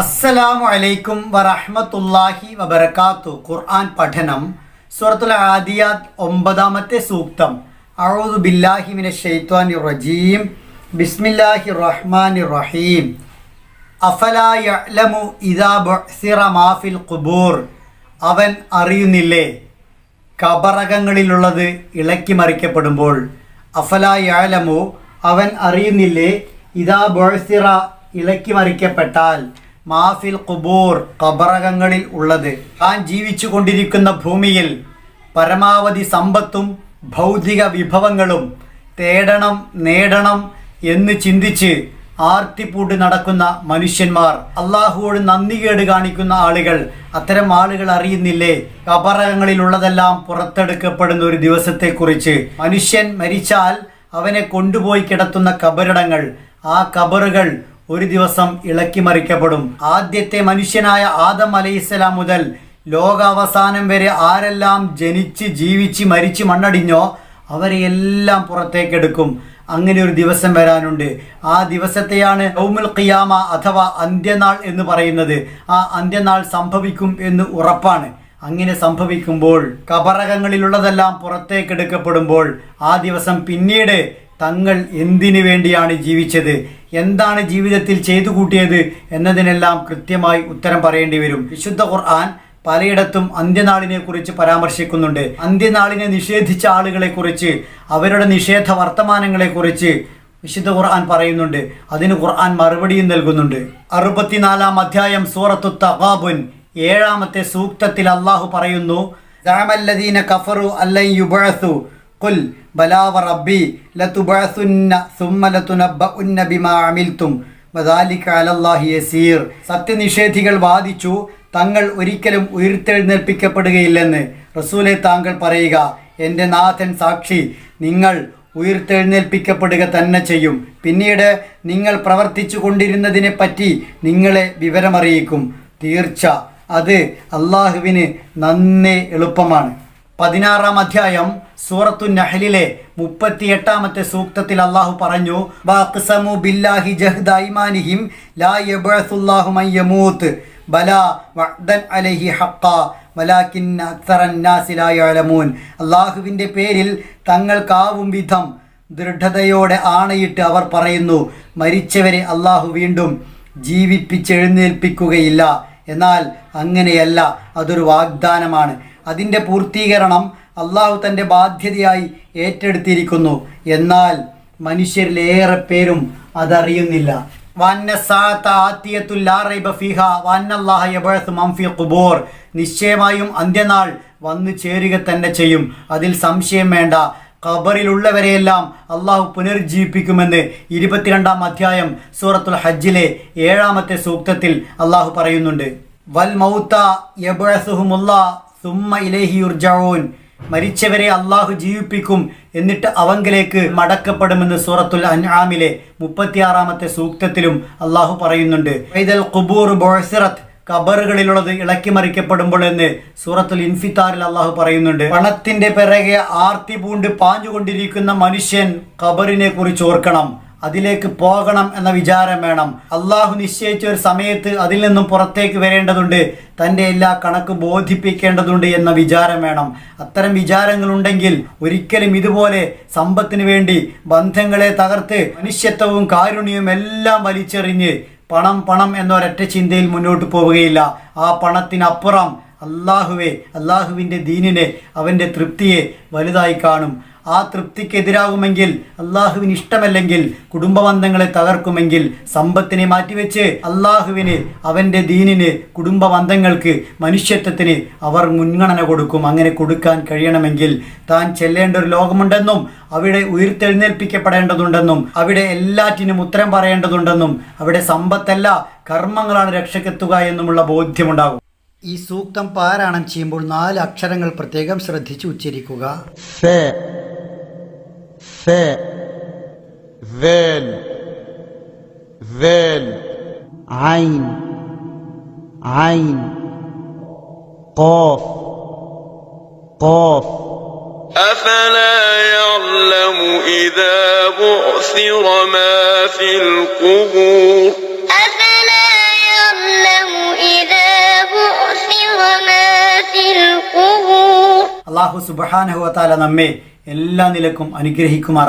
അസ്സലാമു അലൈക്കും വറഹ്മത്തുള്ളാഹി വബറകാത്തു. ഖുർആൻ പഠനം സൂറത്തുൽ ആദിയാത്ത് ഒമ്പതാമത്തെ സൂക്തം. അഊദു ബില്ലാഹി ശൈത്വാനിർ റജീം. ബിസ്മില്ലാഹിർ റഹ്മാനിർ റഹീം. അഫലാ യഅലമു ഇദാ ബുഅ്സിറ മാ ഫിൽ ഖുബൂർ. അവൻ അറിയുന്നില്ലേ? കബറകങ്ങളിലുള്ളത് ഇളക്കി മറിക്കപ്പെടുമ്പോൾ. അഫലാ യഅലമു അവൻ അറിയുന്നില്ലേ? ഇദാ ബൊഴസിറ ഇളക്കി മറിക്കപ്പെട്ടാൽ. മാഫിൽ കുബൂർ കബറകങ്ങളിൽ ഉള്ളത്. താൻ ജീവിച്ചു കൊണ്ടിരിക്കുന്ന ഭൂമിയിൽ പരമാവധി സമ്പത്തും ഭൗതിക വിഭവങ്ങളും തേടണം നേടണം എന്ന് ചിന്തിച്ച് ആർത്തിപ്പൂട്ട് നടക്കുന്ന മനുഷ്യന്മാർ അള്ളാഹുവോട് നന്ദികേട് കാണിക്കുന്ന ആളുകൾ അത്തരം ആളുകൾ അറിയുന്നില്ലേ? കബറകങ്ങളിലുള്ളതെല്ലാം പുറത്തെടുക്കപ്പെടുന്ന ഒരു ദിവസത്തെക്കുറിച്ച്. മനുഷ്യൻ മരിച്ചാൽ അവനെ കൊണ്ടുപോയി കിടത്തുന്ന കബറിടങ്ങൾ ആ കബറുകൾ ഒരു ദിവസം ഇളക്കിമറിക്കപ്പെടും ആദ്യത്തെ മനുഷ്യനായ ആദം അലൈഹിസ്സലാം മുതൽ ലോകാവസാനം വരെ ആരെല്ലാം ജനിച്ച് ജീവിച്ച് മരിച്ച് മണ്ണടിഞ്ഞോ അവരെ എല്ലാം പുറത്തേക്കെടുക്കും. അങ്ങനെ ഒരു ദിവസം വരാനുണ്ട്. ആ ദിവസത്തെയാണ് ഔമുൽ ഖിയാമ അഥവാ അന്ത്യനാൾ എന്ന് പറയുന്നത്. ആ അന്ത്യനാൾ സംഭവിക്കും എന്ന് ഉറപ്പാണ്. അങ്ങനെ സംഭവിക്കുമ്പോൾ കബറകങ്ങളിലുള്ളതെല്ലാം പുറത്തേക്കെടുക്കപ്പെടുമ്പോൾ ആ ദിവസം പിന്നീട് തങ്ങൾ എന്തിനു വേണ്ടിയാണ് ജീവിച്ചത്? എന്താണ് ജീവിതത്തിൽ ചെയ്തു കൂട്ടിയത് എന്നതിനെല്ലാം കൃത്യമായി ഉത്തരം പറയേണ്ടി വരും. വിശുദ്ധ ഖുർആൻ പലയിടത്തും അന്ത്യനാളിനെ കുറിച്ച് പരാമർശിക്കുന്നുണ്ട്. അന്ത്യനാളിനെ നിഷേധിച്ച ആളുകളെ കുറിച്ച് അവരുടെ നിഷേധ വർത്തമാനങ്ങളെ കുറിച്ച് വിശുദ്ധ ഖുർആൻ പറയുന്നുണ്ട്. അതിന് ഖുർആൻ മറുപടിയും നൽകുന്നുണ്ട്. അറുപത്തിനാലാം അധ്യായം സൂറത്തു തഗാബുൻ ഏഴാമത്തെ സൂക്തത്തിൽ അള്ളാഹു പറയുന്നു "സഅമല്ലദീന കഫറു യുബഅസു ഖുൽ ബലാ റബ്ബി ലതുബഅസുന്ന സുമ്മ ബിമാ അമിൽതും വദാലിക അലല്ലാഹി യസീർ. സത്യനിഷേധികൾ വാദിച്ചു തങ്ങൾ ഒരിക്കലും ഉയർത്തെഴുന്നേൽപ്പിക്കപ്പെടുകയില്ലെന്ന് റസൂലെ താങ്കൾ പറയുക. എന്റെ നാഥൻ സാക്ഷി നിങ്ങൾ ഉയർത്തെഴുന്നേൽപ്പിക്കപ്പെടുക തന്നെ ചെയ്യും. പിന്നീട് നിങ്ങൾ പ്രവർത്തിച്ചു കൊണ്ടിരുന്നതിനെ പറ്റി നിങ്ങളെ വിവരമറിയിക്കും. തീർച്ച. അത് അള്ളാഹുവിന് നന്നേ എളുപ്പമാണ്. പതിനാറാം അധ്യായം സൂറത്തു നഹലിലെ മുപ്പത്തിയെട്ടാമത്തെ സൂക്തത്തിൽ അള്ളാഹു പറഞ്ഞു "വഅഖ്സമു ബില്ലാഹി ലാ ബലാ വഅദൻ അലൈഹി ലാ യഅലമൂൻ. അള്ളാഹുവിന്റെ പേരിൽ തങ്ങൾക്കാവും വിധം ദൃഢതയോടെ ആണയിട്ട് അവർ പറയുന്നു മരിച്ചവരെ അള്ളാഹു വീണ്ടും ജീവിപ്പിച്ചെഴുന്നേൽപ്പിക്കുകയില്ല. എന്നാൽ അങ്ങനെയല്ല അതൊരു വാഗ്ദാനമാണ്. അതിന്റെ പൂർത്തീകരണം അള്ളാഹു തന്റെ ബാധ്യതയായി ഏറ്റെടുത്തിരിക്കുന്നു. എന്നാൽ മനുഷ്യരിലേറെ പേരും അതറിയുന്നില്ല. നിശ്ചയമായും അന്ത്യനാൾ വന്നു ചേരുക തന്നെ ചെയ്യും. അതിൽ സംശയം വേണ്ട. ഖബറിലുള്ളവരെയെല്ലാം അള്ളാഹു പുനർജീവിപ്പിക്കുമെന്ന് ഇരുപത്തിരണ്ടാം അധ്യായം സൂറത്തുൽ ഹജ്ജിലെ ഏഴാമത്തെ സൂക്തത്തിൽ അള്ളാഹു പറയുന്നുണ്ട്. വൽ മൗത്ത യബഅസുഹുമുല്ലാ സുമ്മ ഇലൈഹി യുർജഊൻ. മരിച്ചവരെ അള്ളാഹു ജീവിപ്പിക്കും എന്നിട്ട് അവങ്കിലേക്ക് മടക്കപ്പെടുമെന്ന് സൂറത്തുൽ അൻആമിലെ മുപ്പത്തിയാറാമത്തെ സൂക്തത്തിലും അള്ളാഹു പറയുന്നുണ്ട്. വൈദൽ ഖുബൂർ കബറുകളിലുള്ളത് ഇളക്കി മറിക്കപ്പെടുമ്പോൾ എന്ന് സൂറത്തുൽ ഇൻഫിത്താറിൽ അള്ളാഹു പറയുന്നുണ്ട്. പണത്തിന്റെ പിറകെ ആർത്തി പൂണ്ട് പാഞ്ഞുകൊണ്ടിരിക്കുന്ന മനുഷ്യൻ ഖബറിനെ കുറിച്ച് ഓർക്കണം. അതിലേക്ക് പോകണം എന്ന വിചാരം വേണം. അള്ളാഹു നിശ്ചയിച്ച ഒരു സമയത്ത് അതിൽ നിന്നും പുറത്തേക്ക് വരേണ്ടതുണ്ട്. തന്റെ എല്ലാ കണക്ക് ബോധിപ്പിക്കേണ്ടതുണ്ട് എന്ന വിചാരം വേണം. അത്തരം വിചാരങ്ങളുണ്ടെങ്കിൽ ഒരിക്കലും ഇതുപോലെ സമ്പത്തിന് വേണ്ടി ബന്ധങ്ങളെ തകർത്ത് മനുഷ്യത്വവും കാരുണ്യവും എല്ലാം വലിച്ചെറിഞ്ഞ് പണം പണം എന്നൊരൊറ്റ ചിന്തയിൽ മുന്നോട്ട് പോവുകയില്ല. ആ പണത്തിനപ്പുറം അള്ളാഹുവെ അള്ളാഹുവിന്റെ ദീനിനെ അവന്റെ തൃപ്തിയെ വലുതായി കാണും. ആ തൃപ്തിക്കെതിരാകുമെങ്കിൽ അള്ളാഹുവിന് ഇഷ്ടമല്ലെങ്കിൽ കുടുംബ ബന്ധങ്ങളെ തകർക്കുമെങ്കിൽ സമ്പത്തിനെ മാറ്റിവെച്ച് അള്ളാഹുവിന് അവന്റെ ദീനിന് കുടുംബബന്ധങ്ങൾക്ക് മനുഷ്യത്വത്തിന് അവർ മുൻഗണന കൊടുക്കും. അങ്ങനെ കൊടുക്കാൻ കഴിയണമെങ്കിൽ താൻ ചെല്ലേണ്ട ഒരു ലോകമുണ്ടെന്നും അവിടെ ഉയർത്തെഴുന്നേൽപ്പിക്കപ്പെടേണ്ടതുണ്ടെന്നും അവിടെ എല്ലാറ്റിനും ഉത്തരം പറയേണ്ടതുണ്ടെന്നും അവിടെ സമ്പത്തല്ല കർമ്മങ്ങളാണ് രക്ഷക്കെത്തുക എന്നുമുള്ള ബോധ്യമുണ്ടാകും. ഈ സൂക്തം പാരായണം ചെയ്യുമ്പോൾ നാല് അക്ഷരങ്ങൾ പ്രത്യേകം ശ്രദ്ധിച്ചു ഉച്ചരിക്കുക. ثاء ذال ذال عين عين قاف قاف. أفلا يعلم إذا بعثر ما في القبور؟ അള്ളാഹു സുബാനഹുവത്താല നമ്മെ എല്ലാ നിലക്കും അനുഗ്രഹിക്കുമാർ